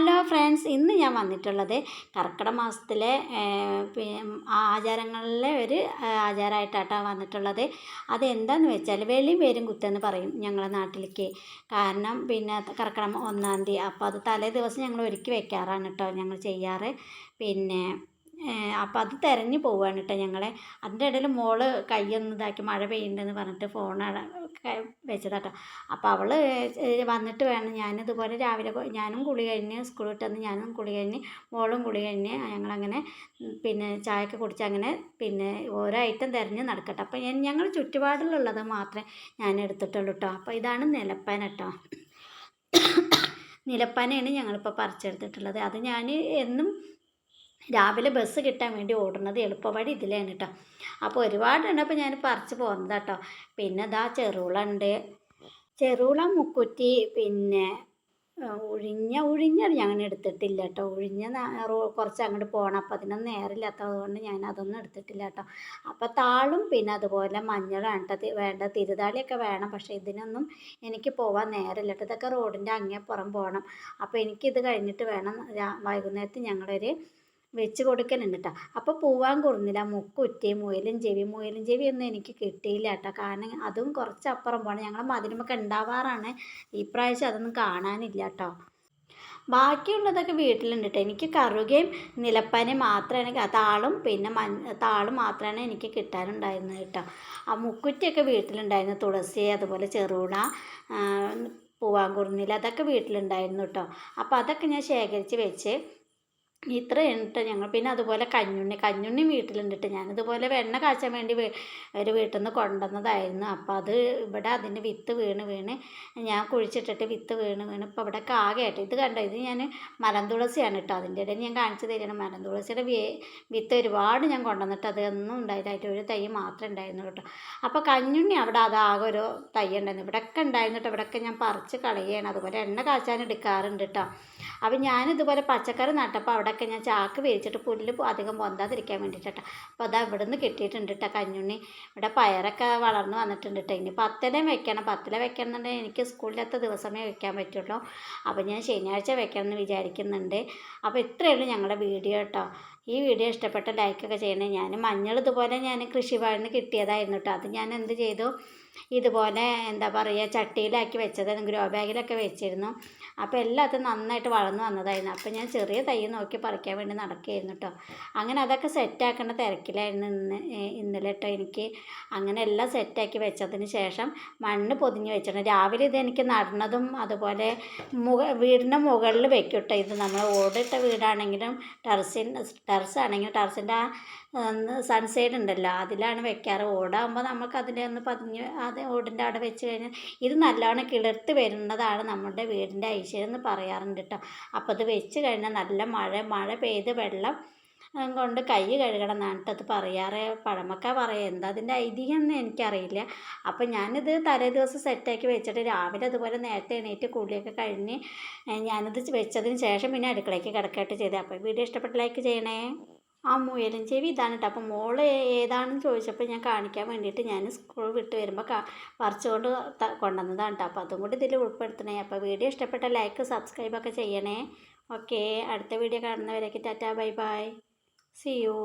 Hello friends ഇന്ന് ഞാൻ വന്നിട്ടുള്ളത് കർക്കിടക മാസത്തിലെ ആചാരങ്ങളിലെ ഒരു ആചാരമായിട്ടാണ് വന്നിട്ടുള്ളത്. അതെന്താന്ന് വെച്ചാൽ വെളിയും പേരും കുത്തെന്ന് പറയും ഞങ്ങളുടെ നാട്ടിലേക്ക്. കാരണം പിന്നെ കർക്കിടക ഒന്നാം തീയതി അപ്പോൾ അത് തലേ ദിവസം ഞങ്ങൾ ഒരുക്കി വെക്കാറാണ് കേട്ടോ ഞങ്ങൾ ചെയ്യാറ്. പിന്നെ അപ്പോൾ അത് തിരഞ്ഞു പോവുകയാണ് കേട്ടോ ഞങ്ങളെ. അതിന്റെ ഇടയിൽ മോൾ കൈയൊന്ന് ഇതാക്കി മഴ പെയ്യുന്നുണ്ടെന്ന് പറഞ്ഞിട്ട് ഫോൺ വെച്ചതാട്ടോ അപ്പോൾ അവൾ വന്നിട്ട് വേണം ഞാനിതുപോലെ രാവിലെ ഞാനും കുളി കഴിഞ്ഞ് സ്കൂൾ വിട്ടെന്ന് ഞാനും കുളി കഴിഞ്ഞ് മോളും കുളി കഴിഞ്ഞ് ഞങ്ങളങ്ങനെ പിന്നെ ചായയൊക്കെ കുടിച്ച് അങ്ങനെ പിന്നെ ഓരോ ഐറ്റം തിരഞ്ഞ് നടക്കട്ടെ. അപ്പോൾ ഞാൻ ഞങ്ങൾ ചുറ്റുപാടിലുള്ളത് മാത്രമേ ഞാൻ എടുത്തിട്ടുള്ളൂ കേട്ടോ അപ്പോൾ ഇതാണ് നിലപ്പന കേട്ടോ നിലപ്പനയാണ് ഞങ്ങളിപ്പോൾ പറിച്ചെടുത്തിട്ടുള്ളത്. അത് ഞാൻ എന്നും രാവിലെ ബസ് കിട്ടാൻ വേണ്ടി ഓടുന്നത് എളുപ്പവഴി ഇതിലാണ് കേട്ടോ അപ്പോൾ ഒരുപാടുണ്ട് അപ്പോൾ ഞാൻ പറിച്ച് പോകുന്നത് കേട്ടോ പിന്നെ ഇതാ ചെറുള ഉണ്ട് ചെറുള മുക്കുറ്റി പിന്നെ ഉഴിഞ്ഞ ഉഴിഞ്ഞ ഞാൻ എടുത്തിട്ടില്ല കേട്ടോ ഉഴിഞ്ഞ കുറച്ച് അങ്ങോട്ട് പോകണം അപ്പോൾ അതിനൊന്നും നേരമില്ലാത്തത് ഞാൻ അതൊന്നും എടുത്തിട്ടില്ല കേട്ടോ അപ്പോൾ താളും പിന്നെ അതുപോലെ മഞ്ഞളാണ് കേട്ടോ വേണ്ട തിരുതാളിയൊക്കെ വേണം. പക്ഷേ ഇതിനൊന്നും എനിക്ക് പോകാൻ നേരമില്ല കേട്ടോ ഇതൊക്കെ റോഡിന്റെ അങ്ങേപ്പുറം പോകണം അപ്പോൾ എനിക്കിത് കഴിഞ്ഞിട്ട് വേണം വൈകുന്നേരത്ത് ഞങ്ങളൊരു വെച്ച് കൊടുക്കലുണ്ട് കേട്ടോ അപ്പോൾ പൂവാൻ കുറഞ്ഞില്ല. മുക്കുറ്റി മുയലും ചെവി മുയലും ചെവി ഒന്നും എനിക്ക് കിട്ടിയില്ല കേട്ടോ കാരണം അതും കുറച്ചപ്പുറം പോകണം ഞങ്ങൾ മതിലുമൊക്കെ ഉണ്ടാവാറാണ് ഈ പ്രാവശ്യം അതൊന്നും കാണാനില്ല കേട്ടോ ബാക്കിയുള്ളതൊക്കെ വീട്ടിലുണ്ട് കേട്ടോ എനിക്ക് കറുകയും നിലപ്പനയും മാത്രമാണ് താളും പിന്നെ മഞ്ഞ താളും മാത്രമാണ് എനിക്ക് കിട്ടാനുണ്ടായിരുന്നത് കേട്ടോ ആ മുക്കുറ്റിയൊക്കെ വീട്ടിലുണ്ടായിരുന്നു. തുളസി അതുപോലെ ചെറുള പൂവാങ്കുറുന്നില അതൊക്കെ വീട്ടിലുണ്ടായിരുന്നു കേട്ടോ അപ്പോൾ അതൊക്കെ ഞാൻ ശേഖരിച്ച് വെച്ച് ഇത്രയാണ് കേട്ടോ ഞങ്ങൾ. പിന്നെ അതുപോലെ കഞ്ഞുണ്ണി കഞ്ഞുണ്ണി വീട്ടിലുണ്ട് ഞാനിതുപോലെ വെണ്ണ കാച്ചാൻ വേണ്ടി ഒരു വീട്ടിൽ നിന്ന് കൊണ്ടുവന്നതായിരുന്നു. അപ്പോൾ അത് ഇവിടെ അതിന്റെ വിത്ത് വീണ് വീണ് ഞാൻ കുഴിച്ചിട്ടിട്ട് വിത്ത് വീണ് വീണ് ഇപ്പോൾ ഇവിടെ കാകയായിട്ട് ഇത് കണ്ടോ? ഇത് ഞാൻ മരം തുളസിയാണ് കേട്ടോ. അതിന്റെ ഇടയിൽ ഞാൻ കാണിച്ചു തരികയാണ്. മരം തുളസിയുടെ വിത്ത് ഒരുപാട് ഞാൻ കൊണ്ടുവന്നിട്ട് അതൊന്നും ഉണ്ടായിട്ടായിട്ട് ഒരു തൈ മാത്രമേ ഉണ്ടായിരുന്നു കേട്ടോ. അപ്പോൾ കഞ്ഞുണ്ണി അവിടെ അതാകെ ഒരു തൈ ഉണ്ടായിരുന്നു. ഇവിടെയൊക്കെ ഉണ്ടായിരുന്നു കേട്ടോ. ഇവിടെയൊക്കെ ഞാൻ പറിച്ച് കളയുകയാണ്. അതുപോലെ എണ്ണ കാച്ചാൻ എടുക്കാറുണ്ട് കേട്ടോ. അപ്പോൾ ഞാനിതുപോലെ പച്ചക്കറി നട്ടപ്പോൾ അവിടെയൊക്കെ ഞാൻ ചാക്ക് വേവിച്ചിട്ട് പുല്ല് അധികം പൊന്താതിരിക്കാൻ വേണ്ടിയിട്ടാണ് അപ്പോൾ അതാ ഇവിടെ നിന്ന് കിട്ടിയിട്ടുണ്ട് കേട്ടോ കഞ്ഞുണ്ണി. ഇവിടെ പയറൊക്കെ വളർന്ന് വന്നിട്ടുണ്ട് കേട്ടോ ഇനി പത്തലയും വെക്കണം. പത്തല വെക്കണം എന്നുണ്ടെങ്കിൽ എനിക്ക് സ്കൂളിലത്തെ ദിവസമേ വെക്കാൻ പറ്റുള്ളൂ. അപ്പോൾ ഞാൻ ശനിയാഴ്ച വെക്കണം എന്ന് വിചാരിക്കുന്നുണ്ട് അപ്പോൾ ഇത്രയുള്ളൂ ഞങ്ങളുടെ വീഡിയോ കേട്ടോ ഈ വീഡിയോ ഇഷ്ടപ്പെട്ട ലൈക്കൊക്കെ ചെയ്യണേ. ഞാൻ മഞ്ഞൾ ഇതുപോലെ ഞാൻ കൃഷിഭവനിൽ നിന്ന് കിട്ടിയതായിരുന്നു കേട്ടോ അത് ഞാൻ എന്ത് ചെയ്തു? ഇതുപോലെ എന്താ പറയുക ചട്ടിയിലാക്കി വെച്ചത് ഗ്രോ ബാഗിലൊക്കെ വെച്ചിരുന്നു. അപ്പോൾ എല്ലാത്തും നന്നായിട്ട് വളർന്നു വന്നതായിരുന്നു. അപ്പോൾ ഞാൻ ചെറിയ തൈ നോക്കി പറിക്കാൻ വേണ്ടി നടക്കുകയായിരുന്നു കേട്ടോ അങ്ങനെ അതൊക്കെ സെറ്റാക്കേണ്ട തിരക്കിലായിരുന്നു ഇന്ന് ഇന്നലെ കേട്ടോ എനിക്ക്. അങ്ങനെ എല്ലാം സെറ്റാക്കി വെച്ചതിന് ശേഷം മണ്ണ് പൊതിഞ്ഞ് വെച്ചിട്ടുണ്ട്. രാവിലെ ഇത് എനിക്ക് നടന്നതും അതുപോലെ മുക വീടിന്റെ മുകളിൽ വെക്കും കേട്ടോ ഇത്. നമ്മൾ ഓടിട്ട വീടാണെങ്കിലും ടെറസിൻ ടെറസ് ആണെങ്കിലും ടെറസിന്റെ ആ സൺസൈഡ് ഉണ്ടല്ലോ അതിലാണ് വെക്കാറ്. ഓടാകുമ്പോൾ നമുക്ക് അതിന്റെ ഒന്ന് പതിഞ്ഞ് അത് ഓടിന്റെ അവിടെ വെച്ച് കഴിഞ്ഞാൽ ഇത് നല്ലവണ്ണം കിളിർത്ത് വരുന്നതാണ് നമ്മുടെ വീടിന്റെ ഐശ്വര്യം എന്ന് പറയാറുണ്ട് കേട്ടോ അപ്പോൾ അത് വെച്ച് കഴിഞ്ഞാൽ നല്ല മഴ മഴ പെയ്ത് വെള്ളം കൊണ്ട് കൈ കഴുകണം എന്നിട്ട് അത് പറയാറ്. പഴമക്ക പറയുക എന്താ അതിന്റെ ഐതിഹ്യം എന്ന് എനിക്കറിയില്ല. അപ്പം ഞാനിത് തലേ ദിവസം സെറ്റാക്കി വെച്ചിട്ട് രാവിലെ അതുപോലെ നേരത്തെ എണീറ്റ് കുളിയൊക്കെ കഴിഞ്ഞ് ഞാനിത് വെച്ചതിന് ശേഷം പിന്നെ അടുക്കളയ്ക്ക് കിടക്കായിട്ട് ചെയ്തത് അപ്പോൾ വീഡിയോ ഇഷ്ടപ്പെട്ട ലൈക്ക് ചെയ്യണേ. ആ മുയലും ചെവി ഇതാണ് കേട്ടോ അപ്പോൾ മോൾ ഏതാണെന്ന് ചോദിച്ചപ്പോൾ ഞാൻ കാണിക്കാൻ വേണ്ടിയിട്ട് ഞാൻ സ്കൂൾ വിട്ട് വരുമ്പോൾ കാ പറിച്ചുകൊണ്ട് കൊണ്ടുവന്നതാണ് കേട്ടോ അപ്പോൾ അതും കൂടി ഇതിൽ ഉൾപ്പെടുത്തണേ. അപ്പോൾ വീഡിയോ ഇഷ്ടപ്പെട്ട ലൈക്ക് സബ്സ്ക്രൈബ് ഒക്കെ ചെയ്യണേ. ഓക്കെ അടുത്ത വീഡിയോ കാണുന്നവരേക്ക് Tata. Bye bye. See you